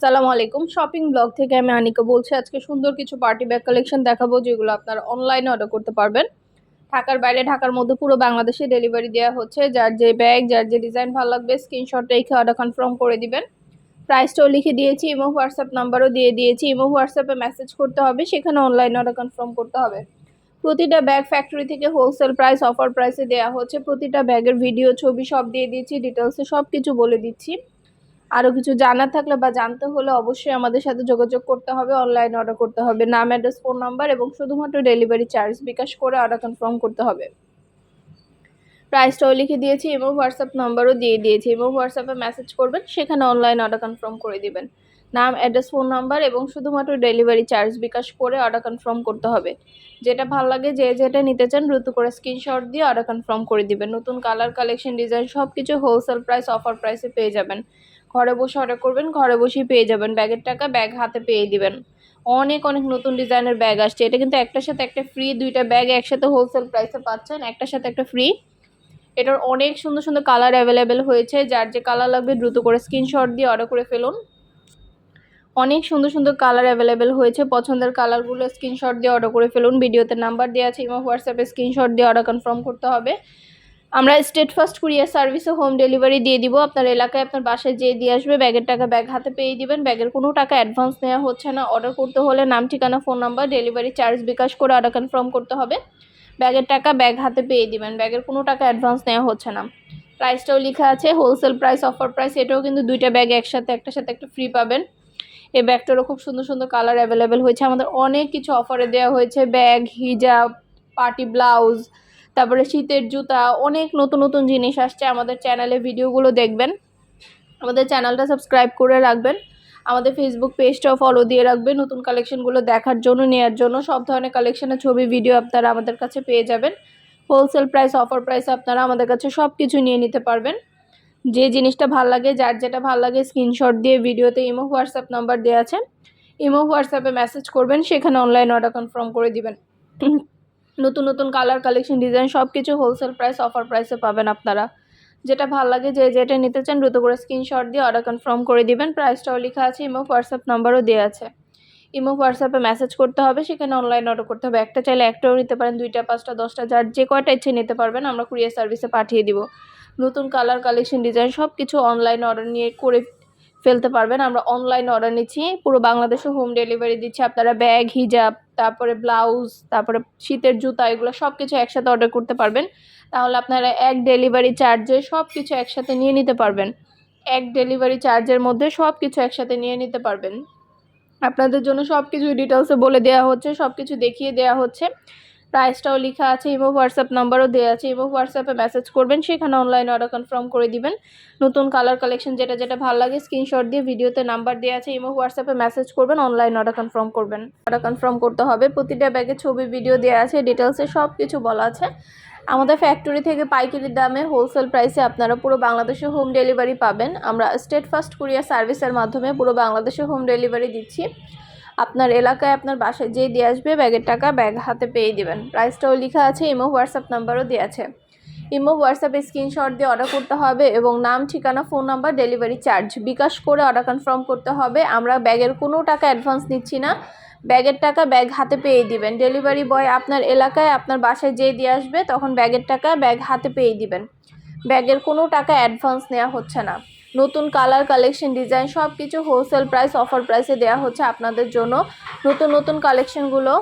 সালামু আলাইকুম। Shopping blog থেকে আমি আনিকা বলছি, আজকে সুন্দর কিছু পার্টি ব্যাগ কালেকশন দেখাবো, যেগুলো আপনারা অনলাইনে অর্ডার করতে পারবেন। ঢাকার বাইরে, ঢাকার মধ্যে পুরো বাংলাদেশে ডেলিভারি দেওয়া হচ্ছে। যার যে ব্যাগ যার যে ডিজাইন ভালো লাগবে স্ক্রিনশট রেখে অর্ডার কনফার্ম করে দিবেন। প্রাইসটাও লিখে দিয়েছি ইমো হোয়াটসঅ্যাপ নাম্বারও দিয়ে দিয়েছি। ইমো হোয়াটসঅ্যাপে মেসেজ করতে হবে, সেখানে অনলাইনে অর্ডার কনফার্ম করতে হবে। প্রতিটা ব্যাগ ফ্যাক্টরি থেকে হোলসেল প্রাইস অফার প্রাইসে দেওয়া হচ্ছে। প্রতিটা ব্যাগের ভিডিও ছবি সব দিয়ে দিয়েছি ডিটেলসে সব কিছু বলে দিচ্ছি। আরও কিছু জানার থাকলে বা জানতে হলে অবশ্যই আমাদের সাথে যোগাযোগ করতে হবে অনলাইন অর্ডার করতে হবে। নাম অ্যাড্রেস ফোন নাম্বার এবং শুধুমাত্র ডেলিভারি চার্জ বিকাশ করে অর্ডার কনফার্ম করতে হবে। প্রাইসটাও লিখে দিয়েছি এবং হোয়াটসঅ্যাপ নাম্বারও দিয়ে দিয়েছি। এবং হোয়াটসঅ্যাপে মেসেজ করবেন, সেখানে অনলাইন অর্ডার কনফার্ম করে দিবেন। নাম অ্যাড্রেস ফোন নাম্বার এবং শুধুমাত্র ডেলিভারি চার্জ বিকাশ করে অর্ডার কনফার্ম করতে হবে। যেটা ভালো লাগে, যে যেটা নিতে চান, দ্রুত করে স্ক্রিনশট দিয়ে অর্ডার কনফার্ম করে দিবেন। নতুন কালার কালেকশন ডিজাইন সব কিছু হোলসেল প্রাইস অফার প্রাইসে পেয়ে যাবেন। ঘরে বসে অর্ডার করবেন, ঘরে বসেই পেয়ে যাবেন। ব্যাগের টাকা ব্যাগ হাতে পেয়ে দিবেন। অনেক অনেক নতুন ডিজাইনের ব্যাগ আসছে। এটা কিন্তু একটার সাথে একটা ফ্রি দুইটা ব্যাগ একসাথে হোলসেল প্রাইসে পাচ্ছেন, একটার সাথে একটা ফ্রি এটার অনেক সুন্দর সুন্দর কালার অ্যাভেলেবেল হয়েছে। যার যে কালার লাগবে দ্রুত করে স্ক্রিনশট দিয়ে অর্ডার করে ফেলুন। অনেক সুন্দর সুন্দর কালার অ্যাভেলেবেল হয়েছে। পছন্দের কালারগুলো স্ক্রিনশট দিয়ে অর্ডার করে ফেলুন। ভিডিওতে নাম্বার দেওয়া আছে এবং হোয়াটসঅ্যাপে স্ক্রিনশট দিয়ে অর্ডার কনফার্ম করতে হবে। আমরা স্টেট ফার্স্ট কুরিয়ার সার্ভিসে হোম ডেলিভারি দিয়ে দিব। আপনার এলাকায় আপনার বাসায় যেয়ে দিয়ে আসবে, ব্যাগের টাকা ব্যাগ হাতে পেয়ে দিবেন। ব্যাগের কোনো টাকা অ্যাডভান্স নেওয়া হচ্ছে না। অর্ডার করতে হলে নাম, ঠিকানা phone number delivery charge bKash করে অর্ডার কনফার্ম করতে হবে। ব্যাগের টাকা ব্যাগ হাতে পেয়ে দিবেন। ব্যাগের কোনো টাকা অ্যাডভান্স নেওয়া হচ্ছে না। প্রাইসটাও লেখা আছে। হোলসেল প্রাইস অফার প্রাইস এটাও কিন্তু দুইটা ব্যাগ একসাথে, একটা সাথে, একটা ফ্রি পাবেন। এই ব্যাগটারও খুব সুন্দর সুন্দর কালার অ্যাভেলেবেল হয়েছে। আমাদের অনেক কিছু অফারে দেওয়া হয়েছে। ব্যাগ হিজাব পার্টি ব্লাউজ তারপরে শীতের জুতা, অনেক নতুন নতুন জিনিস আসছে আমাদের চ্যানেলে ভিডিওগুলো দেখবেন। আমাদের চ্যানেলটা সাবস্ক্রাইব করে রাখবেন। আমাদের ফেসবুক পেজটাও ফলো দিয়ে রাখবেন, নতুন কালেকশনগুলো দেখার জন্য নেওয়ার জন্য। সব ধরনের কালেকশনের ছবি ভিডিও আপনারা আমাদের কাছে পেয়ে যাবেন। হোলসেল প্রাইস অফার প্রাইস আপনারা আমাদের কাছে সব কিছু নিয়ে নিতে পারবেন। যে জিনিসটা ভালো লাগে, যার যেটা ভালো লাগে স্ক্রিনশট দিয়ে ভিডিওতে ইমো হোয়াটসঅ্যাপ নাম্বার দেওয়া আছে। ইমো হোয়াটসঅ্যাপে মেসেজ করবেন, সেখানে অনলাইন অর্ডার কনফার্ম করে দিবেন। নতুন নতুন কালার কালেকশন ডিজাইন সব কিছু হোলসেল প্রাইস অফার প্রাইসে পাবেন আপনারা। যেটা ভালো লাগে যে যেটা নিতে চান দ্রুত করে স্ক্রিনশট দিয়ে অর্ডার কনফার্ম করে দিবেন। প্রাইসটাও লেখা আছে ইমো হোয়াটসঅ্যাপ নাম্বারও দেওয়া আছে। ইমো হোয়াটসঅ্যাপে মেসেজ করতে হবে, সেখানে অনলাইন অর্ডার করতে হবে। একটা চাইলে একটাও নিতে পারেন, দুইটা, পাঁচটা, দশটা, যার যে কয়টা ইচ্ছে নিতে পারবেন, আমরা কুরিয়ার সার্ভিসে পাঠিয়ে দিব। নতুন কালার কালেকশন ডিজাইন সব কিছু অনলাইন অর্ডার নিয়ে করে ফেলতে পারবেন। আমরা অনলাইন অর্ডার নিচ্ছি, পুরো বাংলাদেশে হোম ডেলিভারি দিচ্ছি। আপনারা ব্যাগ হিজাব তারপরে ব্লাউজ, তারপরে শীতের জুতা, এগুলো সব কিছু একসাথে অর্ডার করতে পারবেন। তাহলে আপনারা এক ডেলিভারি চার্জে সব কিছু একসাথে নিয়ে নিতে পারবেন। এক ডেলিভারি চার্জের মধ্যে সব কিছু একসাথে নিয়ে নিতে পারবেন। আপনাদের জন্য সব কিছু ডিটেলসে বলে দেওয়া হচ্ছে সব কিছু দেখিয়ে দেওয়া হচ্ছে। প্রাইসটাও লেখা আছে ইমো হোয়াটসঅ্যাপ নাম্বারও দেওয়া আছে ইমো হোয়াটসঅ্যাপে মেসেজ করবেন, সেখানে অনলাইন অর্ডার কনফার্ম করে দিবেন। নতুন কালার কালেকশন যেটা যেটা ভালো লাগে স্ক্রিনশট দিয়ে ভিডিওতে নাম্বার দেওয়া আছে ইমো হোয়াটসঅ্যাপে মেসেজ করবেন অনলাইন অর্ডার কনফার্ম করবেন। অর্ডার কনফার্ম করতে হবে, প্রতিটা ব্যাগে ছবি ভিডিও দেওয়া আছে ডিটেলসে সব কিছু বলা আছে। আমাদের ফ্যাক্টরি থেকে পাইকারি দামে হোলসেল প্রাইসে আপনারা পুরো বাংলাদেশে হোম ডেলিভারি পাবেন। আমরা স্টেট ফার্স্ট কুরিয়ার সার্ভিসের মাধ্যমে পুরো বাংলাদেশে হোম ডেলিভারি দিচ্ছি। আপনার এলাকায় আপনার বাসায় যেই দিয়ে আসবে, ব্যাগের টাকা ব্যাগ হাতে পেয়ে দেবেন। প্রাইসটাও লেখা আছে, ইমো, হোয়াটসঅ্যাপ নাম্বারও দেওয়া আছে। ইমো, হোয়াটসঅ্যাপে স্ক্রিনশট দিয়ে অর্ডার করতে হবে এবং নাম, ঠিকানা phone number delivery charge bKash করে অর্ডার কনফার্ম করতে হবে। আমরা ব্যাগের কোনো টাকা অ্যাডভান্স নিচ্ছি না। ব্যাগের টাকা ব্যাগ হাতে পেয়ে দিবেন। ডেলিভারি বয় আপনার এলাকায়, আপনার বাসায় যেয়ে দিয়ে আসবে, তখন ব্যাগের টাকা ব্যাগ হাতে পেয়ে দিবেন। ব্যাগের কোনো টাকা অ্যাডভান্স নেওয়া হচ্ছে না। নতুন কালার কালেকশন ডিজাইন সব কিছু হোলসেল প্রাইস অফার প্রাইসে দেওয়া হচ্ছে আপনাদের জন্য। নতুন নতুন কালেকশনগুলো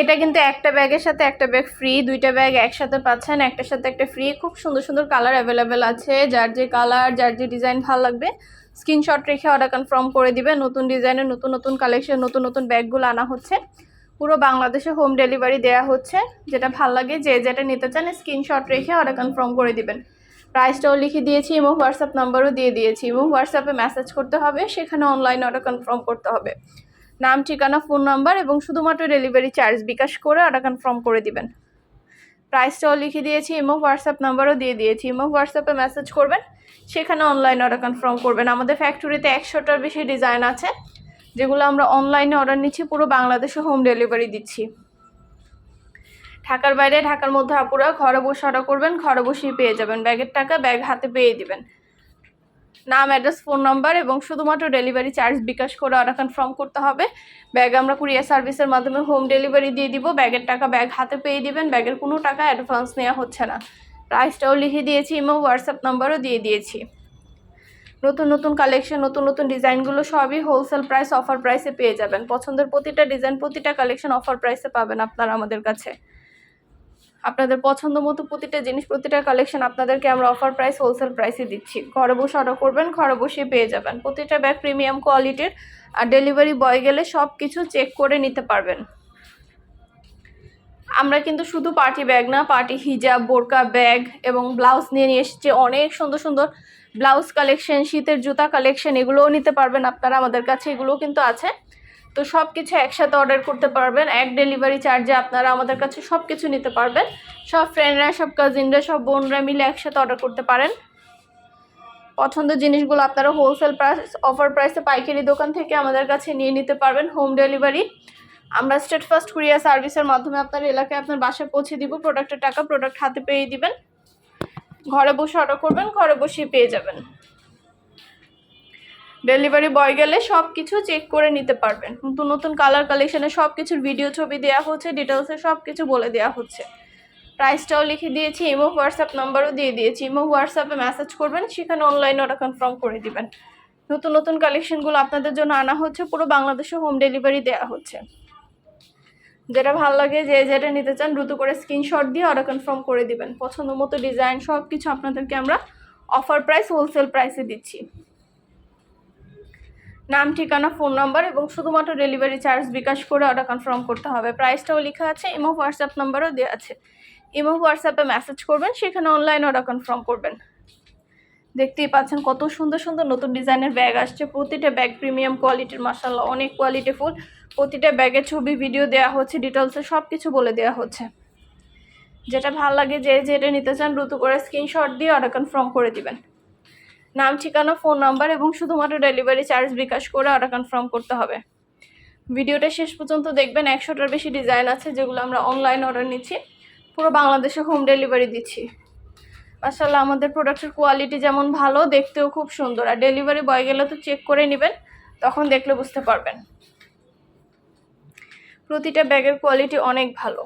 এটা কিন্তু একটা ব্যাগের সাথে একটা ব্যাগ ফ্রি দুইটা ব্যাগ একসাথে পাচ্ছেন, একটার সাথে একটা ফ্রি খুব সুন্দর সুন্দর কালার অ্যাভেলেবেল আছে। যার যে কালার যার যে ডিজাইন ভালো লাগবে স্ক্রিনশট রেখে অর্ডার কনফার্ম করে দিবে। নতুন ডিজাইনের নতুন নতুন কালেকশন নতুন নতুন ব্যাগগুলো আনা হচ্ছে। পুরো বাংলাদেশে হোম ডেলিভারি দেওয়া হচ্ছে। যেটা ভালো লাগে, যে যেটা নিতে চান স্ক্রিনশট রেখে অর্ডার কনফার্ম করে দিবেন। প্রাইসটাও লিখে দিয়েছি এবং হোয়াটসঅ্যাপ নাম্বারও দিয়ে দিয়েছি এবং হোয়াটসঅ্যাপে মেসেজ করতে হবে, সেখানে অনলাইন অর্ডার কনফার্ম করতে হবে। নাম, ঠিকানা ফোন নাম্বার এবং শুধুমাত্র ডেলিভারি চার্জ বিকাশ করে অর্ডার কনফার্ম করে দিবেন। প্রাইসটাও লিখে দিয়েছি এবং হোয়াটসঅ্যাপ নাম্বারও দিয়ে দিয়েছি এবং হোয়াটসঅ্যাপে মেসেজ করবেন, সেখানে অনলাইন অর্ডার কনফার্ম করবেন। আমাদের ফ্যাক্টরিতে একশোটার বেশি ডিজাইন আছে, যেগুলো আমরা অনলাইনে অর্ডার নিচ্ছি, পুরো বাংলাদেশে হোম ডেলিভারি দিচ্ছি। ঢাকার বাইরে, ঢাকার মধ্যে আপুরা ঘরে বসে অর্ডার করবেন, ঘরে বসেই পেয়ে যাবেন। ব্যাগের টাকা ব্যাগ হাতে পেয়ে দিবেন। নাম অ্যাড্রেস ফোন নাম্বার এবং শুধুমাত্র ডেলিভারি চার্জ বিকাশ করে অর্ডার কনফার্ম করতে হবে। ব্যাগ আমরা কুরিয়ার সার্ভিসের মাধ্যমে হোম ডেলিভারি দিয়ে দিব। ব্যাগের টাকা ব্যাগ হাতে পেয়ে দিবেন, ব্যাগের কোনো টাকা অ্যাডভান্স নেওয়া হচ্ছে না। প্রাইসটাও লিখে দিয়েছি এবং হোয়াটসঅ্যাপ নাম্বারও দিয়ে দিয়েছি। নতুন নতুন কালেকশন নতুন নতুন ডিজাইনগুলো সবই হোলসেল প্রাইস অফার প্রাইসে পেয়ে যাবেন। পছন্দের প্রতিটা ডিজাইন প্রতিটা কালেকশন অফার প্রাইসে পাবেন আপনারা আমাদের কাছে। আপনাদের পছন্দ মতো প্রতিটা জিনিস, প্রতিটা কালেকশন আপনাদেরকে আমরা অফার প্রাইস হোলসেল প্রাইসে দিচ্ছি। ঘরে বসে অর্ডার করবেন, ঘরে বসে পেয়ে যাবেন। প্রতিটা ব্যাগ প্রিমিয়াম কোয়ালিটির আর ডেলিভারি বয় গেলে সব কিছু চেক করে নিতে পারবেন। আমরা কিন্তু শুধু পার্টি ব্যাগ না পার্টি হিজাব বোরকা ব্যাগ এবং ব্লাউজ নিয়ে নিয়ে এসেছি। অনেক সুন্দর সুন্দর ব্লাউজ কালেকশন শীতের জুতা কালেকশন এগুলোও নিতে পারবেন আপনারা। আমাদের কাছে এগুলোও কিন্তু আছে। তো সব কিছু একসাথে অর্ডার করতে পারবেন। এক ডেলিভারি চার্জে আপনারা আমাদের কাছে সব কিছু নিতে পারবেন। সব ফ্রেন্ডরা সব কাজিনরা সব বোনরা মিলে একসাথে অর্ডার করতে পারেন। পছন্দের জিনিসগুলো আপনারা হোলসেল প্রাইস অফার প্রাইসে পাইকারি দোকান থেকে আমাদের কাছে নিয়ে নিতে পারবেন হোম ডেলিভারি আমরা স্টেট ফার্স্ট কুরিয়ার সার্ভিসের মাধ্যমে আপনার এলাকায় আপনার বাসায় পৌঁছে দিব প্রোডাক্টের টাকা প্রোডাক্ট হাতে পেয়ে দিবেন। ঘরে বসে অর্ডার করবেন, ঘরে বসেই পেয়ে যাবেন। ডেলিভারি বয় গেলে সব কিছু চেক করে নিতে পারবেন। নতুন নতুন কালার কালেকশনে সব কিছুর ভিডিও ছবি দেওয়া হচ্ছে ডিটেলসে সব কিছু বলে দেওয়া হচ্ছে। প্রাইসটাও লিখে দিয়েছি ইমো হোয়াটসঅ্যাপ নাম্বারও দিয়ে দিয়েছি। ইমো হোয়াটসঅ্যাপে মেসেজ করবেন, সেখানে অনলাইনে ওটা কনফার্ম করে দিবেন। নতুন নতুন কালেকশনগুলো আপনাদের জন্য আনা হচ্ছে, পুরো বাংলাদেশে হোম ডেলিভারি দেওয়া হচ্ছে। যেটা ভালো লাগে, যে যেটা নিতে চান, দ্রুত করে স্ক্রিনশট দিয়ে অর্ডার কনফার্ম করে দিবেন। পছন্দ মতো ডিজাইন সব কিছু আপনাদেরকে আমরা অফার প্রাইস হোলসেল প্রাইসে দিচ্ছি। নাম, ঠিকানা, ফোন নাম্বার এবং শুধুমাত্র ডেলিভারি চার্জ বিকাশ করে অর্ডার কনফার্ম করতে হবে। প্রাইসটাও লেখা আছে ইমো হোয়াটসঅ্যাপ নাম্বারও দেওয়া আছে। ইমো হোয়াটসঅ্যাপে মেসেজ করবেন, সেখানে অনলাইন অর্ডার কনফার্ম করবেন। দেখতেই পাচ্ছেন কত সুন্দর সুন্দর নতুন ডিজাইনের ব্যাগ আসছে। প্রতিটা ব্যাগ প্রিমিয়াম কোয়ালিটির মাসাল্লাহ অনেক কোয়ালিটি ফুল। প্রতিটা ব্যাগের ছবি ভিডিও দেওয়া হচ্ছে ডিটেলসে সব কিছু বলে দেওয়া হচ্ছে। যেটা ভালো লাগে যে, যেটা নিতে চান, দ্রুত করে স্ক্রিনশট দিয়ে অর্ডার কনফার্ম করে দিবেন। নাম, ঠিকানা, ফোন নাম্বার এবং শুধুমাত্র ডেলিভারি চার্জ বিকাশ করে অর্ডার কনফার্ম করতে হবে। ভিডিওটা শেষ পর্যন্ত দেখবেন, একশোটার বেশি ডিজাইন আছে যেগুলো আমরা অনলাইন অর্ডার নিচ্ছি। পুরো বাংলাদেশে হোম ডেলিভারি দিচ্ছি। মাসাল্লাহ আমাদের প্রোডাক্টের কোয়ালিটি যেমন ভালো, দেখতেও খুব সুন্দর। আর ডেলিভারি বয় গেলে তো চেক করে নেবেন, তখন দেখলে বুঝতে পারবেন। প্রতিটা ব্যাগের কোয়ালিটি অনেক ভালো।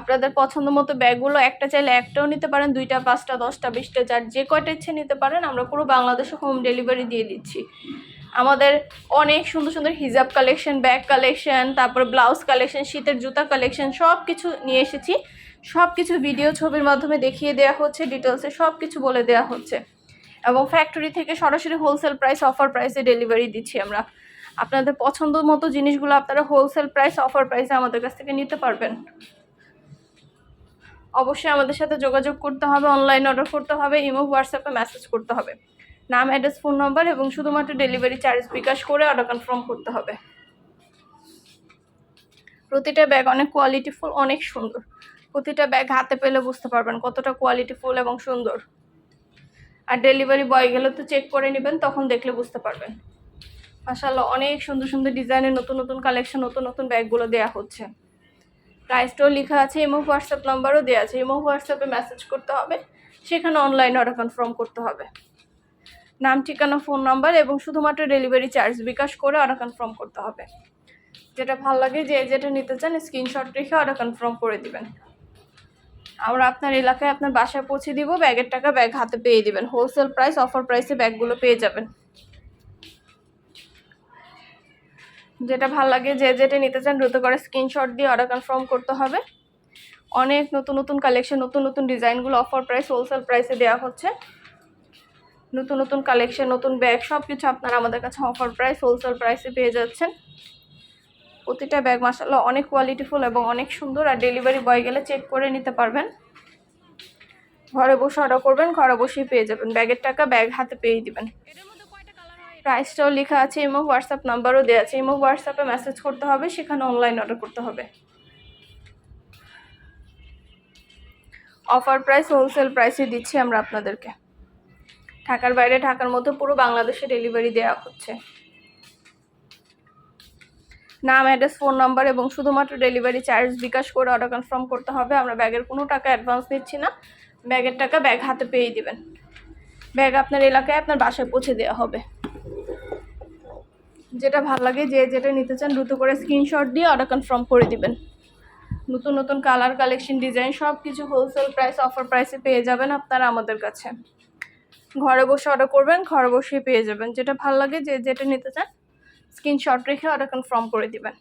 আপনাদের পছন্দ মতো ব্যাগগুলো একটা চাইলে একটাও নিতে পারেন, দুইটা, পাঁচটা, দশটা, বিশটা চার যে কয়টা ইচ্ছে নিতে পারেন, আমরা পুরো বাংলাদেশে হোম ডেলিভারি দিয়ে দিচ্ছি। আমাদের অনেক সুন্দর সুন্দর হিজাব কালেকশন ব্যাগ কালেকশন তারপর ব্লাউজ কালেকশন শীতের জুতা কালেকশন সব কিছু নিয়ে এসেছি। সব কিছু ভিডিও ছবির মাধ্যমে দেখিয়ে দেওয়া হচ্ছে ডিটেলসে সব কিছু বলে দেওয়া হচ্ছে। এবং ফ্যাক্টরি থেকে সরাসরি হোলসেল প্রাইস অফার প্রাইসে ডেলিভারি দিচ্ছি আমরা। আপনাদের পছন্দ মতো জিনিসগুলো আপনারা হোলসেল প্রাইস অফার প্রাইসে আমাদের কাছ থেকে নিতে পারবেন। অবশ্যই আমাদের সাথে যোগাযোগ করতে হবে অনলাইন অর্ডার করতে হবে ইমো হোয়াটসঅ্যাপে মেসেজ করতে হবে। নাম অ্যাড্রেস ফোন নাম্বার এবং শুধুমাত্র ডেলিভারি চার্জ বিকাশ করে অর্ডার কনফার্ম করতে হবে। প্রতিটা ব্যাগ অনেক কোয়ালিটিফুল অনেক সুন্দর। প্রতিটা ব্যাগ হাতে পেলে বুঝতে পারবেন কতটা কোয়ালিটিফুল এবং সুন্দর। আর ডেলিভারি বয় গেলে তো চেক করে নেবেন, তখন দেখলে বুঝতে পারবেন। মাসাল্লাহ অনেক সুন্দর সুন্দর ডিজাইনের নতুন নতুন কালেকশন নতুন নতুন ব্যাগগুলো দেওয়া হচ্ছে। প্রাইসটাও লেখা আছে ইমো হোয়াটসঅ্যাপ নাম্বারও দেওয়া আছে ইমো হোয়াটসঅ্যাপে মেসেজ করতে হবে, সেখানে অনলাইন অর্ডার কনফার্ম করতে হবে। নাম, ঠিকানা ফোন নাম্বার এবং শুধুমাত্র ডেলিভারি চার্জ বিকাশ করে অর্ডার কনফার্ম করতে হবে। যেটা ভালো লাগে যে যেটা নিতে চান স্ক্রিনশট রেখে অর্ডার কনফার্ম করে দিবেন। আমরা আপনার এলাকায় আপনার বাসায় পৌঁছে দিব, ব্যাগের টাকা ব্যাগ হাতে পেয়ে দিবেন। হোলসেল প্রাইস অফার প্রাইসে ব্যাগগুলো পেয়ে যাবেন। যেটা ভালো লাগে, যে যেটা নিতে চান দ্রুত করে স্ক্রিনশট দিয়ে অর্ডার কনফার্ম করতে হবে। অনেক নতুন নতুন কালেকশন নতুন নতুন ডিজাইনগুলো অফার প্রাইস হোলসেল প্রাইসে দেওয়া হচ্ছে। নতুন নতুন কালেকশন নতুন ব্যাগ সব কিছু আপনারা আমাদের কাছে অফার প্রাইস হোলসেল প্রাইসে পেয়ে যাচ্ছেন। প্রতিটা ব্যাগ মাসাল্লাহ অনেক কোয়ালিটিফুল এবং অনেক সুন্দর আর ডেলিভারি বয় গেলে চেক করে নিতে পারবেন। ঘরে বসে অর্ডার করবেন, ঘরে বসেই পেয়ে যাবেন। ব্যাগের টাকা ব্যাগ হাতে পেয়ে দিবেন। প্রাইসটাও লেখা আছে ইমো হোয়াটসঅ্যাপ নাম্বারও দেওয়া আছে ইমো হোয়াটসঅ্যাপে মেসেজ করতে হবে, সেখানে অনলাইন অর্ডার করতে হবে। অফার প্রাইস হোলসেল প্রাইসে দিচ্ছি আমরা আপনাদেরকে। ঢাকার বাইরে, ঢাকার মধ্যে পুরো বাংলাদেশে ডেলিভারি দেওয়া হচ্ছে। নাম অ্যাড্রেস ফোন নাম্বার এবং শুধুমাত্র ডেলিভারি চার্জ বিকাশ করে অর্ডার কনফার্ম করতে হবে। আমরা ব্যাগের কোনো টাকা অ্যাডভান্স নিচ্ছি না। ব্যাগের টাকা ব্যাগ হাতে পেয়ে দিবেন। ব্যাগ আপনার এলাকায়, আপনার বাসায় পৌঁছে দেওয়া হবে। যেটা ভালো লাগে, যে যেটা নিতে চান দ্রুত করে স্ক্রিনশট দিয়ে অর্ডার কনফার্ম করে দিবেন। নতুন নতুন কালার কালেকশন ডিজাইন সব কিছু হোলসেল প্রাইস অফার প্রাইসে পেয়ে যাবেন আপনারা আমাদের কাছে। ঘরে বসে অর্ডার করবেন, ঘরে বসেই পেয়ে যাবেন। যেটা ভালো লাগে, যে যেটা নিতে চান স্ক্রিনশট রেখে অর্ডার কনফার্ম করে দিবেন।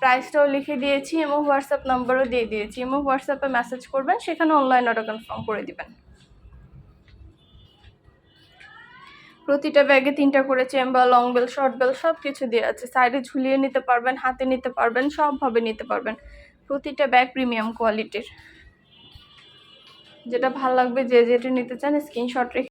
প্রাইসটাও লিখে দিয়েছি এবং হোয়াটসঅ্যাপ নাম্বারও দিয়ে দিয়েছি। এবং হোয়াটসঅ্যাপে মেসেজ করবেন, সেখানে অনলাইন অর্ডার কনফার্ম করে দিবেন। প্রতিটা ব্যাগে তিনটা করে chamber long belt short belt সব কিছু দেওয়া আছে। সাইডে ঝুলিয়ে নিতে পারবেন, হাতে নিতে পারবেন, সবভাবে নিতে পারবেন। প্রতিটা ব্যাগ প্রিমিয়াম কোয়ালিটির যেটা ভালো লাগবে যে যেটা নিতে চান স্ক্রিনশট রেখে